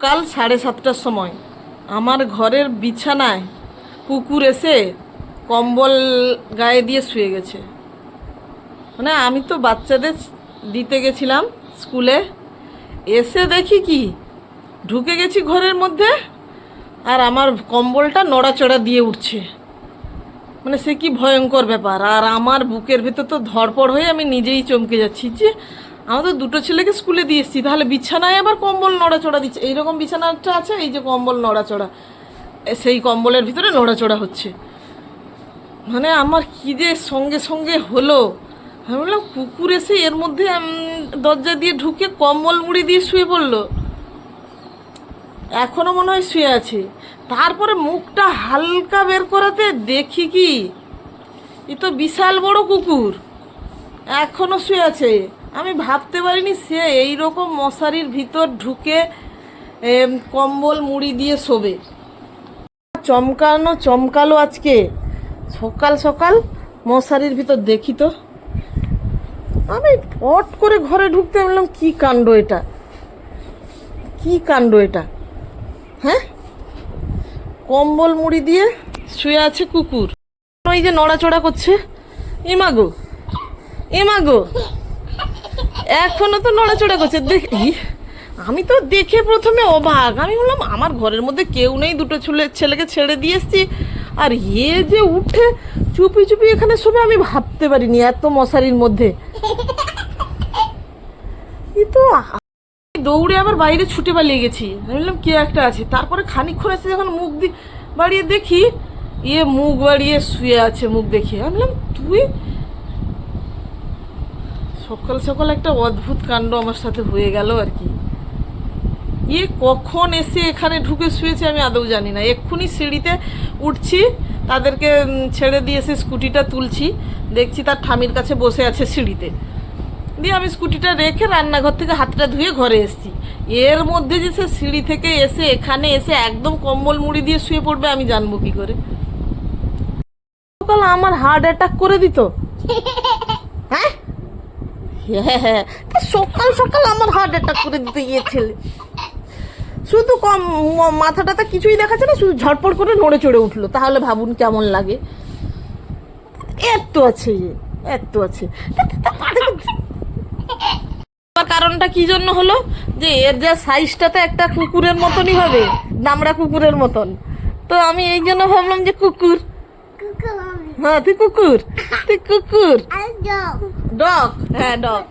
কাল সাড়ে সাতটার সময় আমার ঘরের বিছানায় কুকুর এসে কম্বল গায়ে দিয়ে শুয়ে গেছে। মানে আমি তো বাচ্চাদের দিতে গেছিলাম স্কুলে। এসে দেখি কি? ঢুকে গেছি ঘরের মধ্যে আর আমার কম্বলটা নড়াচড়া দিয়ে উঠছে। মানে সে কি ভয়ঙ্কর ব্যাপার। আর আমার বুকের ভেতর তো ধরপড় হয়ে আমি নিজেই চমকে যাচ্ছি। যে আমরা তো দুটো ছেলেকে স্কুলে দিয়ে এসেছি, তাহলে বিছানায় আবার কম্বল নড়াচড়া দিচ্ছে। এইরকম বিছানাটা আছে, এই যে কম্বল নড়াচড়া। সেই কম্বলের ভিতরে নড়াচড়া হচ্ছে। মানে আমার কি যে সঙ্গে সঙ্গে হলো। আমি বললাম, কুকুর এসে এর মধ্যে দরজা দিয়ে ঢুকে কম্বল মুড়ি দিয়ে শুয়ে পড়ল। এখনও মনে হয় শুয়ে আছে। তারপরে মুখটা হালকা বের করাতে দেখি কি, এ তো বিশাল বড় কুকুর। এখনও শুয়ে আছে। আমি ভাবতে পারিনি সে এই রকম মশারির ভিতর ঢুকে কম্বল মুড়ি দিয়ে শোবে। চমকানো, চমকালো আজকে। সকাল সকাল মশারির ভিতর দেখি তো। আমি পট করে ঘরে ঢুকতে বললাম, কি কাণ্ড এটা? কি কাণ্ড এটা? হ্যাঁ? কম্বল মুড়ি দিয়ে শুয়ে আছে কুকুর। ওই যে নড়াচড়া করছে। এমাগো এমাগো এখনও তো নড়াচড়া করছে। দেখি আমি তো দেখে প্রথমে অবাক। আমি বললাম, আমার ঘরের মধ্যে কেউ নেই, দুটো ছেলে, ছেলেকে ছেড়ে দিয়ে এসছি। আর এ যে উঠে চুপি চুপি এখানে শোবে, আমি ভাবতে পারিনি এত মশারির মধ্যে। তো দৌড়ে আবার বাইরে ছুটে পালিয়ে গেছি। আমি বললাম, কে একটা আছে? তারপরে খানিকক্ষণ এসে যখন মুখ দি, বাড়িয়ে দেখি ইয়ে মুখ বাড়িয়ে শুয়ে আছে, মুখ দেখিয়ে। আমি বললাম, তুই সকাল সকাল একটা অদ্ভুত কাণ্ড আমার সাথে হয়ে গেল আর কি। ইয়ে কখন এসে এখানে ঢুকে শুয়েছে আমি আদৌ জানি না। এক্ষুনি সিঁড়িতে উঠছি, তাদেরকে ছেড়ে দিয়ে এসে স্কুটিটা তুলছি। দেখছি তার ঠামির কাছে বসে আছে সিঁড়িতে। দিয়ে আমি স্কুটিটা রেখে রান্নাঘর থেকে হাতটা ধুয়ে ঘরে এসেছি। এর মধ্যে যে সে সিঁড়ি থেকে এসে, এখানে এসে একদম কম্বল মুড়ি দিয়ে শুয়ে পড়বে, আমি জানব কি করে। সকাল আমার হার্ট অ্যাটাক করে দিত। হ্যাঁ? হ্যাঁ হ্যাঁ সকাল সকাল আমার হার্ট অ্যাটাক করে দিতে গিয়েছিলে। শুধু কম মাথাটা তো কিছুই দেখাচ্ছে না, শুধু ঝটপট করে নড়ে চড়ে উঠল। তাহলে ভাবুন কেমন লাগে। এত আছে এত আছে। কারণটা কি জন্য হলো? যে এর যা সাইজটা তো একটা কুকুরের মতনই হবে, দামড়া কুকুরের মতন। তো আমি এই জন্য ভাবলাম যে কুকুর হ্যাঁ তুই কুকুর তুই কুকুর ডগ হ্যাঁ ডগ